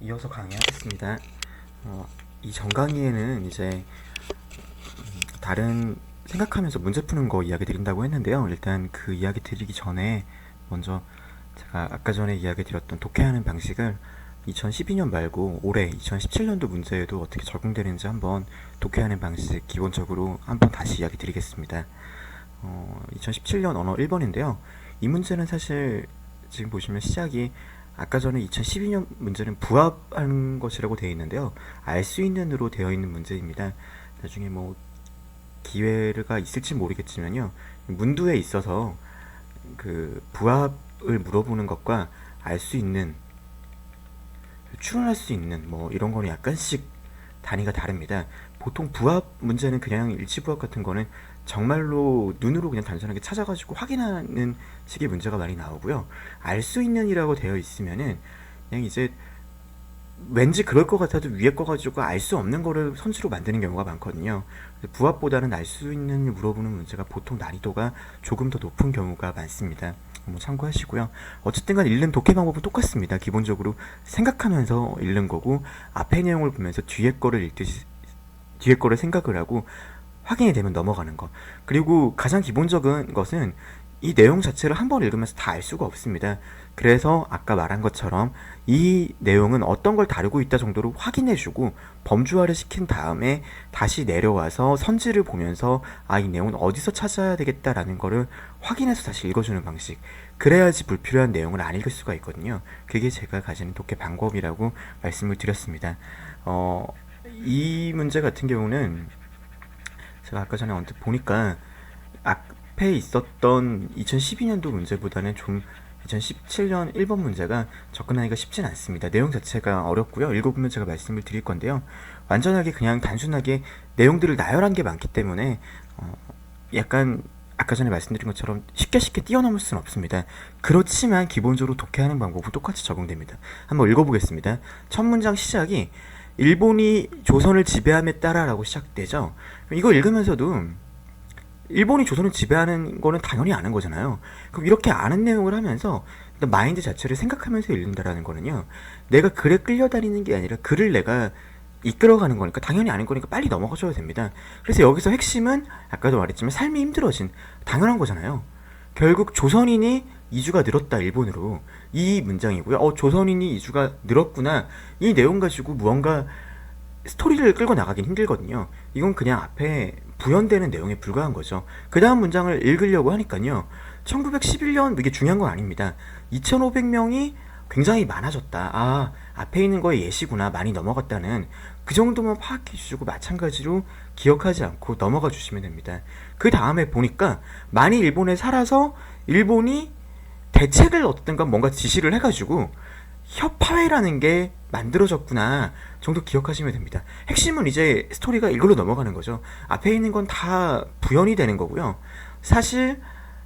이어서 강의하겠습니다. 어, 이 전강의에는 이제 음, 다른 생각하면서 문제 푸는 거 이야기 드린다고 했는데요. 일단 그 이야기 드리기 전에 먼저 제가 아까 전에 이야기 드렸던 독해하는 방식을 2012년 말고 올해 2017년도 문제에도 어떻게 적용되는지 한번 독해하는 방식 기본적으로 한번 다시 이야기 드리겠습니다. 어, 2017년 언어 1번인데요. 이 문제는 사실 지금 보시면 시작이 아까 전에 2012년 문제는 부합하는 것이라고 되어 있는데요. 알 수 있는으로 되어 있는 문제입니다. 나중에 뭐 기회가 있을지 모르겠지만요. 문두에 있어서 그 부합을 물어보는 것과 알 수 있는 추론할 수 있는 뭐 이런 거는 약간씩 단위가 다릅니다. 보통 부합 문제는 그냥 일치부합 같은 거는 정말로 눈으로 그냥 단순하게 찾아가지고 확인하는 식의 문제가 많이 나오고요. 알 수 있는이라고 되어 있으면은 그냥 이제 왠지 그럴 것 같아도 위에 거 가지고 알 수 없는 거를 선수로 만드는 경우가 많거든요. 부합보다는 알 수 있는 물어보는 문제가 보통 난이도가 조금 더 높은 경우가 많습니다. 한번 참고하시고요. 어쨌든 간 읽는 독해 방법은 똑같습니다. 기본적으로 생각하면서 읽는 거고 앞에 내용을 보면서 뒤에 거를 읽듯이 뒤에 거를 생각을 하고 확인이 되면 넘어가는 것. 그리고 가장 기본적인 것은 이 내용 자체를 한 번 읽으면서 다 알 수가 없습니다. 그래서 아까 말한 것처럼 이 내용은 어떤 걸 다루고 있다 정도로 확인해주고 범주화를 시킨 다음에 다시 내려와서 선지를 보면서 아, 이 내용은 어디서 찾아야 되겠다라는 거를 확인해서 다시 읽어주는 방식. 그래야지 불필요한 내용을 안 읽을 수가 있거든요. 그게 제가 가지는 독해 방법이라고 말씀을 드렸습니다. 어, 이 문제 같은 경우는 제가 아까 전에 언뜻 보니까 앞에 있었던 2012년도 문제보다는 좀 2017년 1번 문제가 접근하기가 쉽진 않습니다. 내용 자체가 어렵고요. 읽어보면 제가 말씀을 드릴 건데요. 완전하게 그냥 단순하게 내용들을 나열한 게 많기 때문에 어, 약간 아까 전에 말씀드린 것처럼 쉽게 쉽게 뛰어넘을 수는 없습니다. 그렇지만 기본적으로 독해하는 방법은 똑같이 적용됩니다. 한번 읽어보겠습니다. 첫 문장 시작이 일본이 조선을 지배함에 따라라고 시작되죠. 이거 읽으면서도 일본이 조선을 지배하는 거는 당연히 아는 거잖아요. 그럼 이렇게 아는 내용을 하면서 마인드 자체를 생각하면서 읽는다라는 거는요. 내가 글에 끌려다니는 게 아니라 글을 내가 이끌어가는 거니까 당연히 아는 거니까 빨리 넘어가줘야 됩니다. 그래서 여기서 핵심은 아까도 말했지만 삶이 힘들어진 당연한 거잖아요. 결국 조선인이 이주가 늘었다 일본으로 이 문장이고요. 어 조선인이 이주가 늘었구나 이 내용 가지고 무언가 스토리를 끌고 나가긴 힘들거든요. 이건 그냥 앞에 부연되는 내용에 불과한 거죠. 그 다음 문장을 읽으려고 하니까요. 1911년 이게 중요한 건 아닙니다. 2,500명이 굉장히 많아졌다. 아, 앞에 있는 거에 예시구나. 많이 넘어갔다는 그 정도만 파악해 주시고 마찬가지로 기억하지 않고 넘어가 주시면 됩니다. 그 다음에 보니까 많이 일본에 살아서 일본이 대책을 어떤가 뭔가 지시를 해가지고 협파회라는 게 만들어졌구나 정도 기억하시면 됩니다. 핵심은 이제 스토리가 이걸로 넘어가는 거죠. 앞에 있는 건 다 부연이 되는 거고요. 사실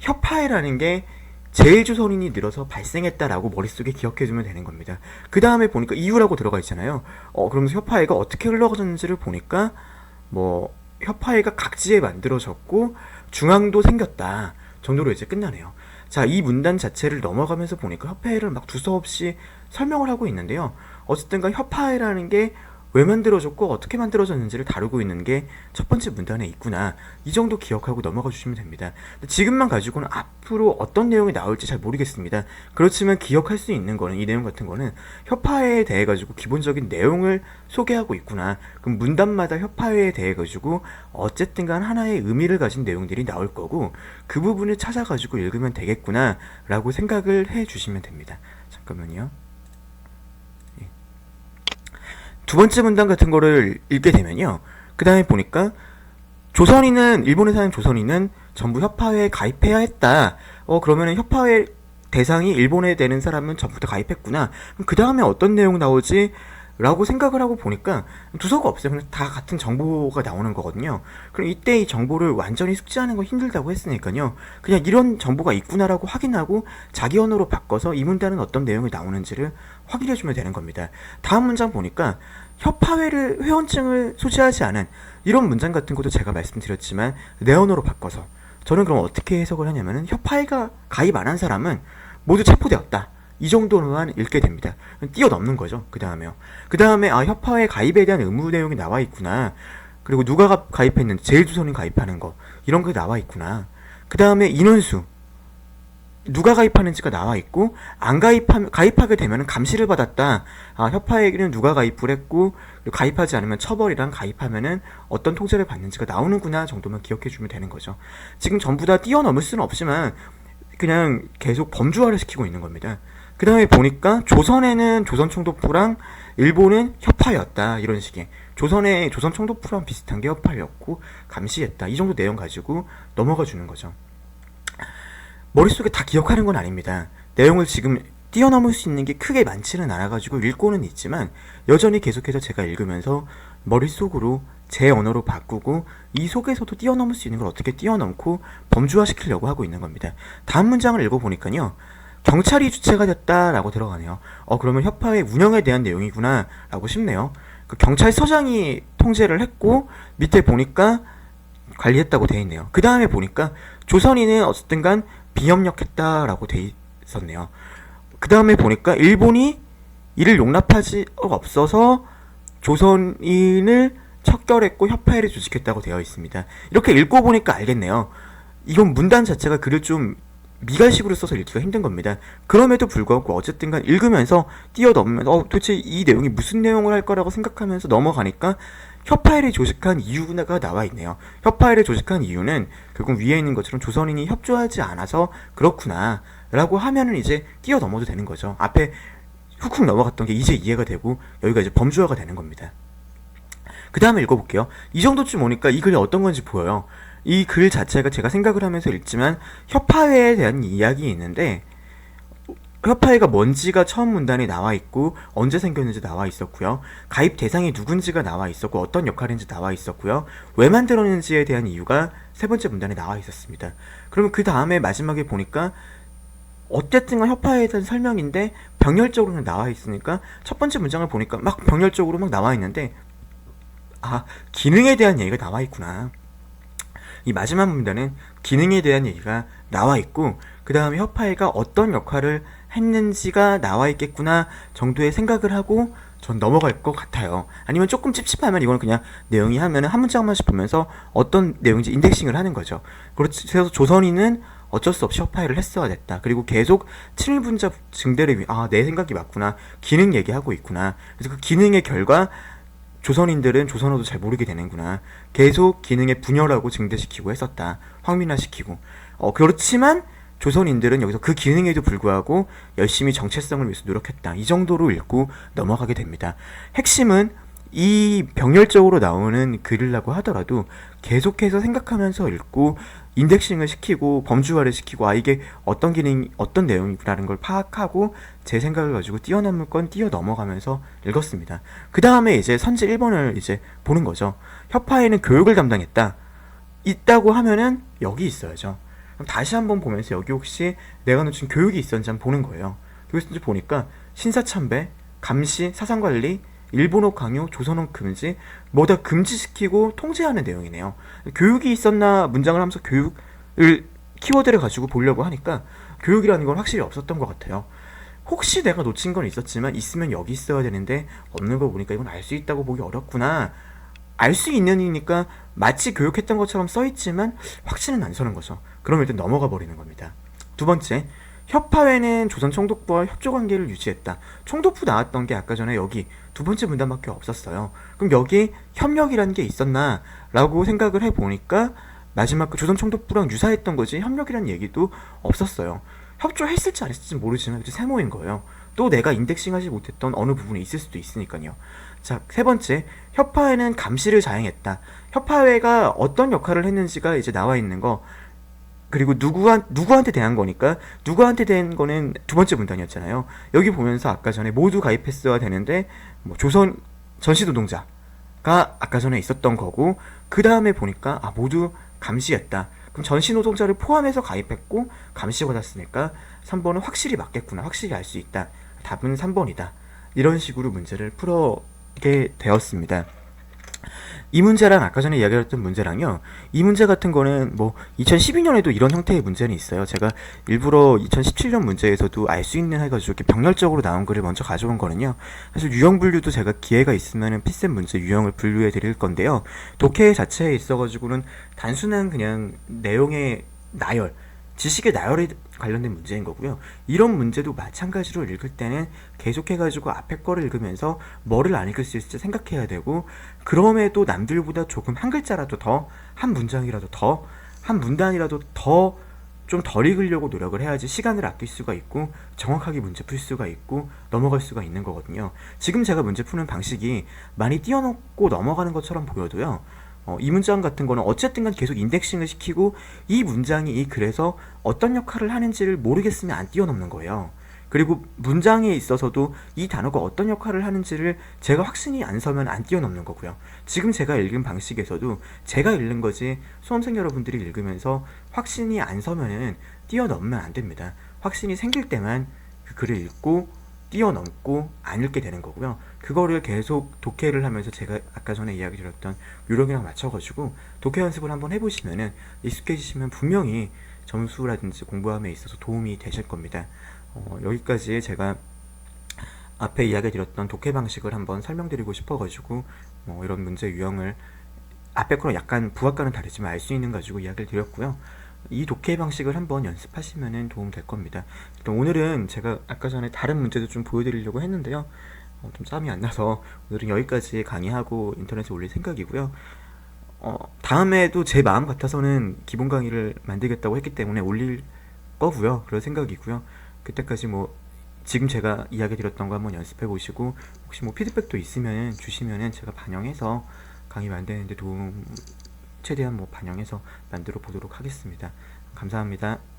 협파회라는 게 제일조선인이 늘어서 발생했다라고 머릿속에 기억해두면 되는 겁니다. 그 다음에 보니까 이유라고 들어가 있잖아요. 어, 그러면서 협파회가 어떻게 흘러가졌는지를 보니까 뭐 협파회가 각지에 만들어졌고 중앙도 생겼다 정도로 이제 끝나네요. 자, 이 문단 자체를 넘어가면서 보니까 협파회를 막 두서없이 설명을 하고 있는데요. 어쨌든간 협파회라는 게 왜 만들어졌고 어떻게 만들어졌는지를 다루고 있는 게 첫 번째 문단에 있구나. 이 정도 기억하고 넘어가 주시면 됩니다. 지금만 가지고는 앞으로 어떤 내용이 나올지 잘 모르겠습니다. 그렇지만 기억할 수 있는 거는 이 내용 같은 거는 협파회에 대해 가지고 기본적인 내용을 소개하고 있구나. 그럼 문단마다 협파회에 대해 가지고 어쨌든 간 하나의 의미를 가진 내용들이 나올 거고 그 부분을 찾아 가지고 읽으면 되겠구나라고 생각을 해 주시면 됩니다. 잠깐만요. 두 번째 문단 같은 거를 읽게 되면요. 그 다음에 보니까 조선인은, 일본에 사는 조선인은 전부 협파회에 가입해야 했다. 어, 그러면은 협파회 대상이 일본에 되는 사람은 전부 다 가입했구나. 그 다음에 어떤 내용 나오지? 라고 생각을 하고 보니까 두서가 없어요. 그냥 다 같은 정보가 나오는 거거든요. 그럼 이때 이 정보를 완전히 숙지하는 건 힘들다고 했으니까요. 그냥 이런 정보가 있구나라고 확인하고 자기 언어로 바꿔서 이 문단은 어떤 내용이 나오는지를 확인해 주면 되는 겁니다. 다음 문장 보니까 협파회를 회원증을 소지하지 않은 이런 문장 같은 것도 제가 말씀드렸지만 내 언어로 바꿔서 저는 그럼 어떻게 해석을 하냐면은 협파회가 가입 안 한 사람은 모두 체포되었다. 이 정도로만 읽게 됩니다. 뛰어넘는 거죠. 그 다음에요. 그 다음에 아 협파회 가입에 대한 의무 내용이 나와 있구나. 그리고 누가 가- 가입했는지 제일조선인 가입하는 거 이런 게 나와 있구나. 그 다음에 인원수 누가 가입하는지가 나와 있고 안 가입하 가입하게 되면 감시를 받았다. 아 협파에게는 누가 가입을 했고 가입하지 않으면 처벌이랑 가입하면은 어떤 통제를 받는지가 나오는구나 정도만 기억해 주면 되는 거죠. 지금 전부 다 뛰어넘을 수는 없지만 그냥 계속 범주화를 시키고 있는 겁니다. 그 다음에 보니까 조선에는 조선 총독부랑 일본은 협파였다 이런 식의 조선의 조선 총독부랑 비슷한 게 협파였고 감시했다 이 정도 내용 가지고 넘어가 주는 거죠. 머릿속에 다 기억하는 건 아닙니다. 내용을 지금 뛰어넘을 수 있는 게 크게 많지는 않아가지고 읽고는 있지만 여전히 계속해서 제가 읽으면서 머릿속으로 제 언어로 바꾸고 이 속에서도 뛰어넘을 수 있는 걸 어떻게 뛰어넘고 범주화시키려고 하고 있는 겁니다. 다음 문장을 읽어보니까요. 경찰이 주체가 됐다라고 들어가네요. 어 그러면 협파의 운영에 대한 내용이구나 라고 싶네요. 그 경찰서장이 통제를 했고 밑에 보니까 관리했다고 돼 있네요. 그 다음에 보니까 조선인은 어쨌든간 비협력했다라고 돼 있었네요. 그 다음에 보니까 일본이 이를 용납하지 없어서 조선인을 척결했고 협파회를 조직했다고 되어 있습니다. 이렇게 읽고 보니까 알겠네요. 이건 문단 자체가 글을 좀 미갈식으로 써서 읽기가 힘든 겁니다. 그럼에도 불구하고 어쨌든간 읽으면서 뛰어넘으면서 어, 도대체 이 내용이 무슨 내용을 할 거라고 생각하면서 넘어가니까 협파회를 조직한 이유가 나와 있네요. 협파회를 조직한 이유는 결국 위에 있는 것처럼 조선인이 협조하지 않아서 그렇구나 라고 하면은 이제 뛰어넘어도 되는 거죠. 앞에 훅훅 넘어갔던 게 이제 이해가 되고 여기가 이제 범주화가 되는 겁니다. 그 다음에 읽어볼게요. 이 정도쯤 오니까 이 글이 어떤 건지 보여요. 이 글 자체가 제가 생각을 하면서 읽지만 협파회에 대한 이야기 있는데 협파회가 뭔지가 처음 문단에 나와 있고 언제 생겼는지 나와 있었고요. 가입 대상이 누군지가 나와 있었고 어떤 역할인지 나와 있었고요. 왜 만들었는지에 대한 이유가 세 번째 문단에 나와 있었습니다. 그러면 그 다음에 마지막에 보니까 어쨌든 간 협파에 대한 설명인데 병렬적으로는 나와 있으니까 첫 번째 문장을 보니까 막 병렬적으로 막 나와 있는데 아 기능에 대한 얘기가 나와 있구나. 이 마지막 문단은 기능에 대한 얘기가 나와 있고 그 다음에 협파회가 어떤 역할을 했는지가 나와 있겠구나 정도의 생각을 하고 전 넘어갈 것 같아요. 아니면 조금 찝찝하면 이거는 그냥 내용이 하면은 한 문장만씩 보면서 어떤 내용인지 인덱싱을 하는 거죠. 그래서 조선인은 어쩔 수 없이 협파회를 했어야 됐다. 그리고 계속 친일분자 증대를 위해 아 내 생각이 맞구나. 기능 얘기하고 있구나. 그래서 그 기능의 결과 조선인들은 조선어도 잘 모르게 되는구나. 계속 기능의 분열하고 증대시키고 했었다. 황민화시키고. 어, 그렇지만 조선인들은 여기서 그 기능에도 불구하고 열심히 정체성을 위해서 노력했다. 이 정도로 읽고 넘어가게 됩니다. 핵심은 이 병렬적으로 나오는 글이라고 하더라도 계속해서 생각하면서 읽고 인덱싱을 시키고 범주화를 시키고 아 이게 어떤 기능 어떤 내용이라는 걸 파악하고 제 생각을 가지고 뛰어넘을 건 뛰어 넘어가면서 읽었습니다. 그 다음에 이제 선지 1번을 이제 보는 거죠. 협파에는 교육을 담당했다. 있다고 하면은 여기 있어야죠. 그럼 다시 한번 보면서 여기 혹시 내가 놓친 교육이 있었는지 한번 보는 거예요. 있었는지 보니까 신사참배, 감시, 사상관리, 일본어 강요, 조선어 금지, 뭐다 금지시키고 통제하는 내용이네요. 교육이 있었나 문장을 하면서 교육을 키워드를 가지고 보려고 하니까 교육이라는 건 확실히 없었던 것 같아요. 혹시 내가 놓친 건 있었지만 있으면 여기 있어야 되는데 없는 거 보니까 이건 알 수 있다고 보기 어렵구나. 알 수 있는이니까 마치 교육했던 것처럼 써 있지만 확신은 안 서는 거죠. 그럼 일단 넘어가 버리는 겁니다. 두 번째, 협파회는 조선 총독부와 협조 관계를 유지했다. 총독부 나왔던 게 아까 전에 여기 두 번째 문단밖에 없었어요. 그럼 여기 협력이라는 게 있었나 라고 생각을 해 보니까 마지막 그 조선 총독부랑 유사했던 거지 협력이라는 얘기도 없었어요. 협조했을지 안 했을지 모르지만 이제 세모인 거예요. 또 내가 인덱싱하지 못했던 어느 부분에 있을 수도 있으니까요. 자, 세 번째, 협파회는 감시를 자행했다. 협파회가 어떤 역할을 했는지가 이제 나와 있는 거. 그리고 누구한 누구한테 대한 거니까 누구한테 대한 거는 두 번째 문단이었잖아요. 여기 보면서 아까 전에 모두 가입했어야 되는데 뭐 조선 전시 노동자가 아까 전에 있었던 거고 그 다음에 보니까 아 모두 감시했다. 그럼 전시 노동자를 포함해서 가입했고 감시 받았으니까 3번은 확실히 맞겠구나. 확실히 알 수 있다. 답은 3번이다. 이런 식으로 문제를 풀어게 되었습니다. 이 문제랑 아까 전에 이야기했던 문제랑요. 이 문제 같은 거는 뭐 2012년에도 이런 형태의 문제는 있어요. 제가 일부러 2017년 문제에서도 알 수 있는 해가지고 이렇게 병렬적으로 나온 글을 먼저 가져온 거는요. 사실 유형 분류도 제가 기회가 있으면은 피셋 문제 유형을 분류해 드릴 건데요. 독해 자체에 있어가지고는 단순한 그냥 내용의 나열, 지식의 나열에 관련된 문제인 거고요. 이런 문제도 마찬가지로 읽을 때는 계속해가지고 앞에 거를 읽으면서 뭐를 안 읽을 수 있을지 생각해야 되고, 그럼에도 남들보다 조금 한 글자라도 더, 한 문장이라도 더, 한 문단이라도 더 좀 덜 읽으려고 노력을 해야지 시간을 아낄 수가 있고 정확하게 문제 풀 수가 있고 넘어갈 수가 있는 거거든요. 지금 제가 문제 푸는 방식이 많이 띄워놓고 넘어가는 것처럼 보여도요. 어, 이 문장 같은 거는 어쨌든 간 계속 인덱싱을 시키고 이 문장이 이 글에서 어떤 역할을 하는지를 모르겠으면 안 뛰어넘는 거예요. 그리고 문장에 있어서도 이 단어가 어떤 역할을 하는지를 제가 확신이 안 서면 안 뛰어넘는 거고요. 지금 제가 읽은 방식에서도 제가 읽는 거지 수험생 여러분들이 읽으면서 확신이 안 서면은 뛰어넘으면 안 됩니다. 확신이 생길 때만 그 글을 읽고 뛰어넘고 안 읽게 되는 거고요. 그거를 계속 독해를 하면서 제가 아까 전에 이야기 드렸던 요령이랑 맞춰가지고 독해 연습을 한번 해보시면은 익숙해지시면 분명히 점수라든지 공부함에 있어서 도움이 되실 겁니다. 어, 여기까지 제가 앞에 이야기 드렸던 독해 방식을 한번 설명드리고 싶어가지고 뭐 이런 문제 유형을 앞에 거랑 약간 부합과는 다르지만 알 수 있는 가지고 이야기를 드렸고요. 이 독해 방식을 한번 연습하시면 도움 될 겁니다. 오늘은 제가 아까 전에 다른 문제도 좀 보여드리려고 했는데요. 어, 좀 짬이 안 나서 오늘은 여기까지 강의하고 인터넷에 올릴 생각이고요. 어, 다음에도 제 마음 같아서는 기본 강의를 만들겠다고 했기 때문에 올릴 거고요. 그럴 생각이고요. 그때까지 뭐 지금 제가 이야기 드렸던 거 한번 연습해 보시고 혹시 뭐 피드백도 있으면 주시면은 제가 반영해서 강의 만드는데 도움 최대한 뭐 반영해서 만들어 보도록 하겠습니다. 감사합니다.